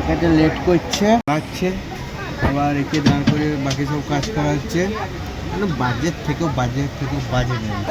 একাটা late করছে পাচ্ছে আবার একে দাঁড় করে বাকি সব কাজ করাচ্ছে মানে বাজেট থেকেও বাজেট থেকেও বাজে নেই।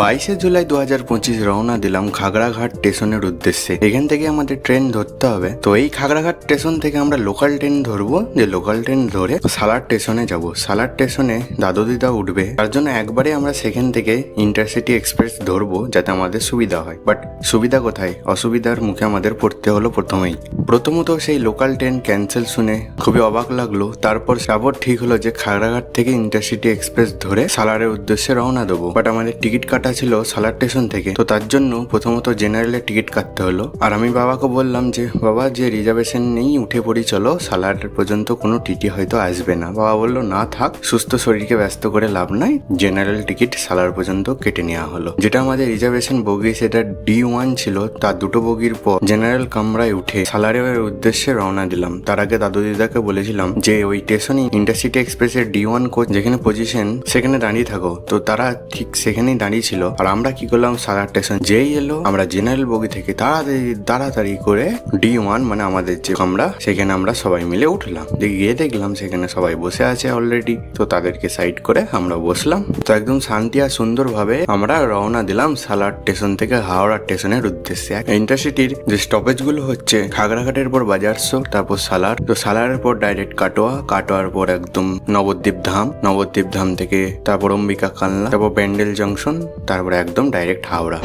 বাইশে জুলাই দু হাজার পঁচিশ রওনা দিলাম খাগড়াঘাট স্টেশনের উদ্দেশ্যে। এখান থেকে আমাদের ট্রেন ধরতে হবে। তো এই খাগড়াঘাট স্টেশন থেকে আমরা লোকাল ট্রেন ধরবো। যে লোকাল ট্রেন ধরে সালার স্টেশনে যাব। সালার স্টেশনে দাদু দিদা উঠবে। তার জন্য একবারে আমরা সেখান থেকে ইন্টারসিটি এক্সপ্রেস ধরবো, যাতে আমাদের সুবিধা হয়। বাট সুবিধা কোথায়? অসুবিধার মুখে আমাদের পড়তে হলো প্রথমেই। প্রথমত সেই লোকাল ট্রেন ক্যান্সেল শুনে খুবই অবাক লাগল। তারপর তারপর ঠিক হলো যে খাগড়াঘাট থেকে ইন্টারসিটি এক্সপ্রেস ধরে সালারের উদ্দেশ্যে রওনা দেবো। বাট আমাদের টিকিট কাটা ছিল সালার স্টেশন থেকে। তো তার জন্য প্রথমত জেনারেলের টিকিট কাটতে হলো। আর আমি বাবাকে বললাম যে, বাবা, যে রিজার্ভেশন নেই, উঠে পড়ি, চলো। সালার পর্যন্ত কোনো টিটি হয়তো আসবে না। বাবা বলল, না থাক, সুস্থ শরীরকে ব্যস্ত করে লাভ নাই। জেনারেল টিকিট সালার পর্যন্ত কেটে নেওয়া হলো। যেটা আমাদের রিজার্ভেশন বগি, সেটা ডি ওয়ান ছিল। তার দুটো বগির পর জেনারেল কামরায় উঠে সালারের উদ্দেশ্যে রওনা দিলাম। তার আগে দাদু দিদাকে বলেছিলাম যে, ওই স্টেশনে ইন্টারসিটি এক্সপ্রেসের ডি ওয়ান কোচ যেখানে পজিশন সেখানে দাঁড়িয়ে থাকো। তো তারা ঠিক সেখানেই দাঁড়িয়ে ছিল। আর আমরা কি করলাম? সালার স্টেশন যেই এলো, আমরা জেনারেল বগি থেকে তাড়াতাড়ি তাড়াতাড়ি করে ডি ওয়ান মানে আমাদের যে আমরা, সেখানে আমরা সবাই মিলে উঠলাম। গিয়ে দেখলাম সেখানে সবাই বসে আছে অলরেডি তো তাদেরকে সাইড করে আমরা বসলাম। তো একদম শান্তি আর সুন্দরভাবে আমরা রওনা দিলাম সালার স্টেশন থেকে হাওড়া স্টেশনের উদ্দেশ্যে। ইন্টারসিটির যে স্টপেজগুলো হচ্ছে, খাগড়াঘাটের পর বাজারসো তারপর সালার। তো সালারের পর ডাইরেক্ট কাটোয়া, কাটোয়ার পর একদম নবদ্বীপ ধাম নবদ্বীপ ধাম থেকে তারপর অম্বিকা কালনা তারপর প্যান্ডেল জংশন তারপরে একদম direct Howrah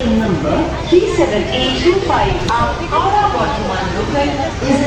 Number 3785 of Aura Bottoman Local is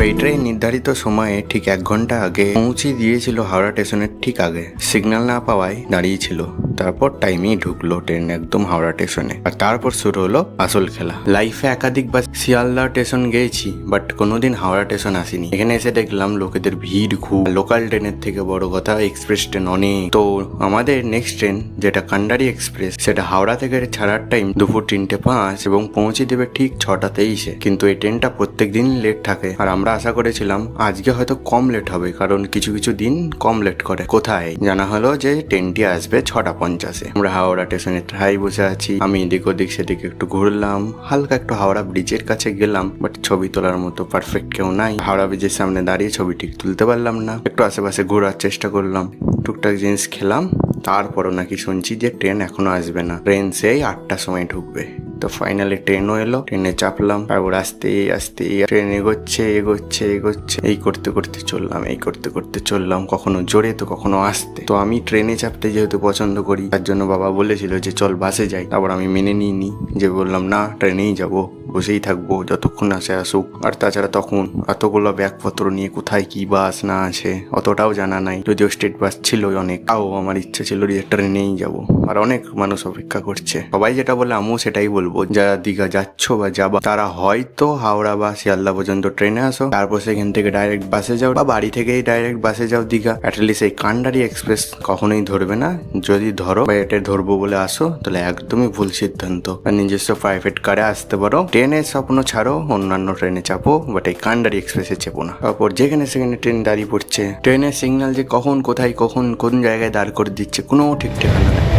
এই ট্রেন নির্ধারিত সময়ে ঠিক এক ঘণ্টা আগে পৌঁছে দিয়েছিল হাওড়া স্টেশনের ঠিক আগে। সিগন্যাল না পাওয়ায় দাঁড়িয়েছিল। তারপর টাইমেই ঢুকলো ট্রেন একদম হাওড়া স্টেশনে আর তারপর শুরু হলো আসল খেলা। লাইফে একাধিকবার শিয়ালদা স্টেশন গিয়েছি বাট কোনোদিন হাওড়া স্টেশন আসিনি। এখানে এসে দেখলাম লোকেদের ভিড় খুব। লোকাল ট্রেনের থেকে বড় কথা এক্সপ্রেস ট্রেন অনেক। তো আমাদের নেক্সট ট্রেন যেটা কান্ডারি এক্সপ্রেস সেটা হাওড়া থেকে ছাড়ার টাইম দুপুর তিনটে পাঁচ এবং পৌঁছে দেবে ঠিক ছটা তেইশে। কিন্তু এই ট্রেনটা প্রত্যেক দিন লেট থাকে। আর আমরা আশা করেছিলাম আজকে হয়তো কম লেট হবে, কারণ কিছু কিছু দিন কম লেট করে। কোথায়? জানা হলো যে ট্রেনটি আসবে ছটা পঞ্চাশে। আমরা হাওড়া স্টেশনে ঠাই বসে আছি। আমি এদিক ওদিক সেদিকে একটু ঘুরলাম। হালকা একটু হাওড়া ব্রিজের কাছে গেলাম বাট ছবি তোলার মতো পারফেক্ট কেউ নাই। হাওড়া ব্রিজের সামনে দাঁড়িয়ে ছবি ঠিক তুলতে পারলাম না। একটু আশেপাশে ঘোরার চেষ্টা করলাম। টুকটাক জিনিস খেলাম। তারপরও নাকি শুনছি যে ট্রেন এখনও আসবে না। ট্রেন সেই আটটার সময় ঢুকবে। তো ফাইনালি ট্রেনও এলো ট্রেনে চাপলাম, তারপর আস্তে আস্তে ট্রেন এগোচ্ছে এগোচ্ছে এগোচ্ছে। এই করতে করতে চললাম, এই করতে করতে চললাম, কখনো জোরে, তো কখনো আসতে। তো আমি ট্রেনে চাপতে যেহেতু পছন্দ করি, তার জন্য বাবা বলেছিল যে চল বাসে যাই। তারপর আমি মেনে নিইনি, যে বললাম, না ট্রেনেই যাব, বসেই থাকব, যতক্ষণ আসে আসুক। আর তাছাড়া তখন এতগুলো ব্যাগপত্র নিয়ে কোথায় কি বাস না আছে অতটাও জানা নাই। যদিও স্টেট বাস ছিল অনেক, তাও আমার ইচ্ছা ছিল যে ট্রেনেই যাব। আর অনেক মানুষ অপেক্ষা করছে। সবাই যেটা বলে, আমিও সেটাই বলব। যারা দীঘা যাচ্ছ বা যাবা, তারা হয়তো হাওড়া বা শিয়ালদা পর্যন্ত ট্রেনে আসো, তারপর সেখান থেকে ডাইরেক্ট বাসে যাও, বা বাড়ি থেকেই ডাইরেক্ট বাসে যাও দীঘা। অ্যাটলিস্ট এই কান্ডারি এক্সপ্রেস কখনোই ধরবে না। যদি ধরো, বা এটা ধরবো বলে আসো, তাহলে একদমই ভুল সিদ্ধান্ত। নিজস্ব প্রাইভেট কারে আসতে পারো। ট্রেনের স্বপ্ন ছাড়ো, অন্যান্য ট্রেনে চাপো বাট এই কান্ডারি এক্সপ্রেসে চেপো না। তারপর যেখানে সেখানে ট্রেন দাঁড়িয়ে পড়ছে। ট্রেনের সিগন্যাল যে কখন, কোথায়, কখন, কোন জায়গায় দাঁড় করে দিচ্ছে, কোনো ঠিক ঠিকানা নেই।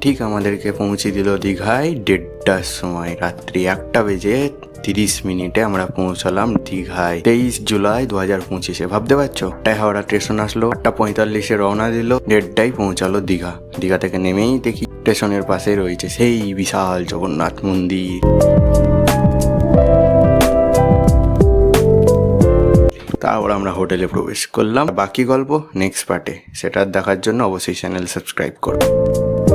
ঠিক আমাদেরকে পৌঁছে দিল দীঘায়। দেড়টার সময়, রাত্রি একটা বেজে তিরিশ মিনিটে আমরা পৌঁছালাম দীঘায়। তেইশ জুলাই দু হাজার পঁচিশে, ভাবতে পারছ? তাই হাওড়া স্টেশন আসলো, একটা পঁয়তাল্লিশে রওনা দিল, দেড়টায় পৌঁছালো দীঘা। দীঘা থেকে নেমেই দেখি স্টেশনের পাশে রয়েছে সেই বিশাল জগন্নাথ মন্দির। তারপর আমরা হোটেলে প্রবেশ করলাম। বাকি গল্প নেক্সট পার্টে সেটা দেখার জন্য অবশ্যই চ্যানেল সাবস্ক্রাইব করো।